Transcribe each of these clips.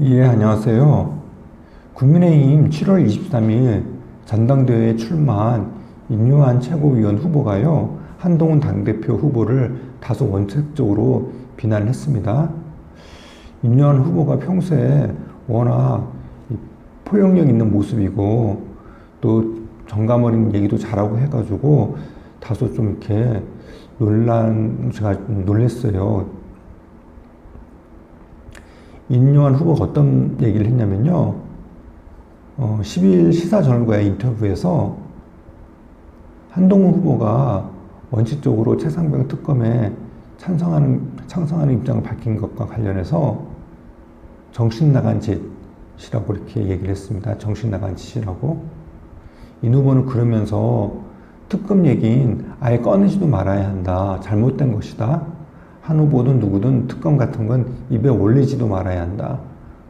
예, 안녕하세요. 국민의힘 7월 23일 전당대회에 출마한 인유한 최고위원 후보가요, 한동훈 당대표 후보를 다소 원색적으로 비난을 했습니다. 인유한 후보가 평소에 워낙 이 포용력 있는 모습이고 또 정감 어린 얘기도 잘하고 해가지고 다소 좀 이렇게 논란, 제가 놀랬어요. 인요한 후보가 어떤 얘기를 했냐면요. 어, 10일 시사 저널과의 인터뷰에서 한동훈 후보가 원칙적으로 최상병 특검에 찬성하는, 찬성하는 입장을 밝힌 것과 관련해서 정신 나간 짓이라고 이렇게 얘기를 했습니다. 정신 나간 짓이라고. 이 후보는 그러면서 특검 얘기인 아예 꺼내지도 말아야 한다. 잘못된 것이다. 한 후보든 누구든 특검 같은 건 입에 올리지도 말아야 한다.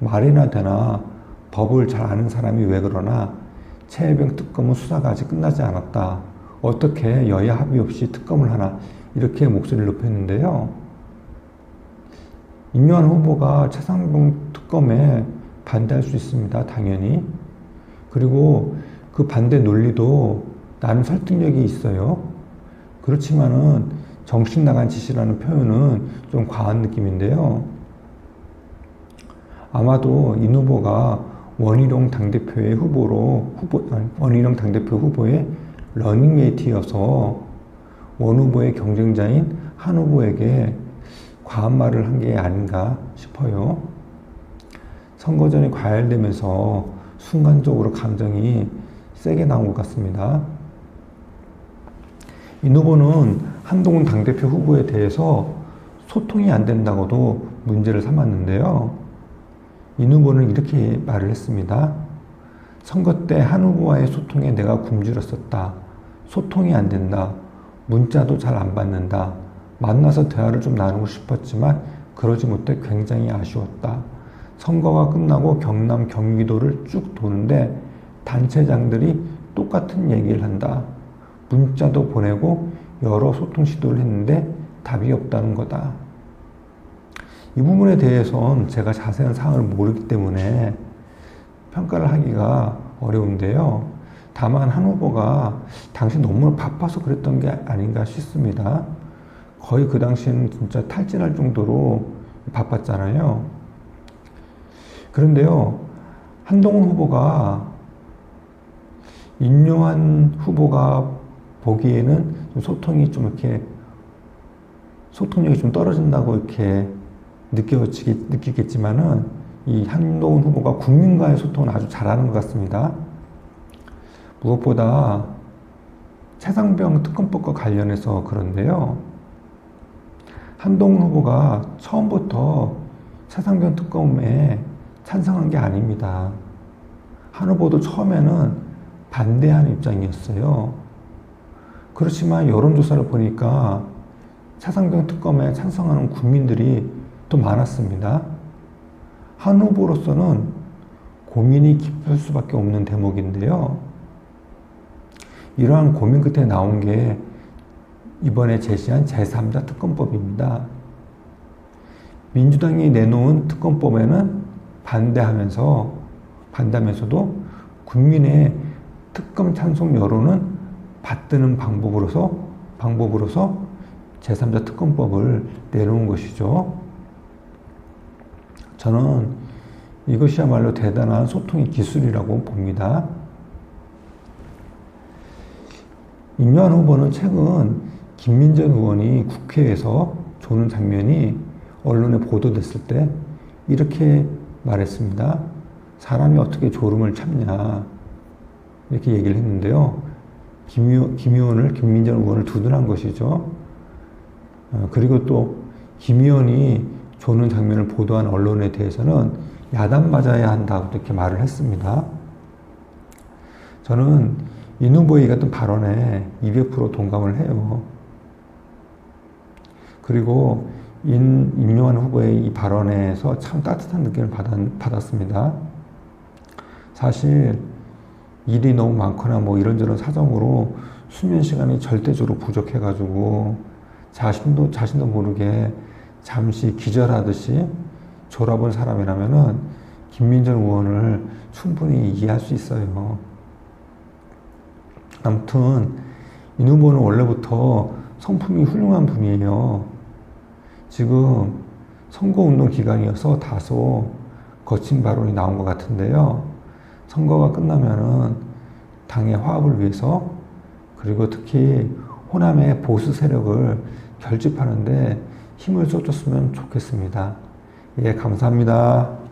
말이나 되나 법을 잘 아는 사람이 왜 그러나 최혜병 특검은 수사가 아직 끝나지 않았다. 어떻게 여야 합의 없이 특검을 하나 이렇게 목소리를 높였는데요. 임요한 후보가 최상병 특검에 반대할 수 있습니다. 당연히. 그리고 그 반대 논리도 나름 설득력이 있어요. 그렇지만은 정신 나간 짓이라는 표현은 좀 과한 느낌인데요. 아마도 이 후보가 원희룡 당대표의 후보로 후보 원희룡 당대표 후보의 러닝메이트여서 원 후보의 경쟁자인 한 후보에게 과한 말을 한 게 아닌가 싶어요. 선거전이 과열되면서 순간적으로 감정이 세게 나온 것 같습니다. 이 후보는 한동훈 당대표 후보에 대해서 소통이 안 된다고도 문제를 삼았는데요. 이 후보는 이렇게 말을 했습니다. 선거 때 한 후보와의 소통에 내가 굶주렸었다. 소통이 안 된다. 문자도 잘 안 받는다. 만나서 대화를 좀 나누고 싶었지만 그러지 못해 굉장히 아쉬웠다. 선거가 끝나고 경남, 경기도를 쭉 도는데 단체장들이 똑같은 얘기를 한다. 문자도 보내고 여러 소통 시도를 했는데 답이 없다는 거다. 이 부분에 대해서는 제가 자세한 사항을 모르기 때문에 평가를 하기가 어려운데요. 다만 한 후보가 당시 너무 바빠서 그랬던 게 아닌가 싶습니다. 거의 그 당시에는 진짜 탈진할 정도로 바빴잖아요. 그런데요, 한동훈 후보가 인요한 후보가 보기에는 좀 소통이 좀 이렇게 소통력이 좀 떨어진다고 이렇게 느껴지기, 느끼겠지만은 이 한동훈 후보가 국민과의 소통을 아주 잘하는 것 같습니다. 무엇보다 최상병 특검법과 관련해서 그런데요. 한동훈 후보가 처음부터 최상병 특검에 찬성한 게 아닙니다. 한 후보도 처음에는 반대하는 입장이었어요. 그렇지만 여론조사를 보니까 차상병 특검에 찬성하는 국민들이 더 많았습니다. 한 후보로서는 고민이 깊을 수밖에 없는 대목인데요. 이러한 고민 끝에 나온 게 이번에 제시한 제3자 특검법입니다. 민주당이 내놓은 특검법에는 반대하면서, 반대하면서도 국민의 특검 찬성 여론은 받드는 방법으로서 방법으로서 제3자 특검법을 내놓은 것이죠. 저는 이것이야말로 대단한 소통의 기술이라고 봅니다. 임요한 후보는 최근 김민전 의원이 국회에서 조는 장면이 언론에 보도됐을 때 이렇게 말했습니다. 사람이 어떻게 졸음을 참냐. 이렇게 얘기를 했는데요. 김, 김 의원을, 김민정 의원을 두둔한 것이죠. 어, 그리고 또 김 의원이 조는 장면을 보도한 언론에 대해서는 야단 맞아야 한다고 이렇게 말을 했습니다. 저는 인 후보의 같은 발언에 200% 동감을 해요. 그리고 인, 임용환 후보의 이 발언에서 참 따뜻한 느낌을 받았, 습니다 사실 일이 너무 많거나 뭐 이런저런 사정으로 수면 시간이 절대적으로 부족해가지고 자신도 자신도 모르게 잠시 기절하듯이 졸아본 사람이라면은 김민정 의원을 충분히 이해할 수 있어요. 아무튼 이 후보는 원래부터 성품이 훌륭한 분이에요. 지금 선거운동 기간이어서 다소 거친 발언이 나온 것 같은데요. 선거가 끝나면은 당의 화합을 위해서 그리고 특히 호남의 보수 세력을 결집하는데 힘을 쏟았으면 좋겠습니다. 예, 감사합니다.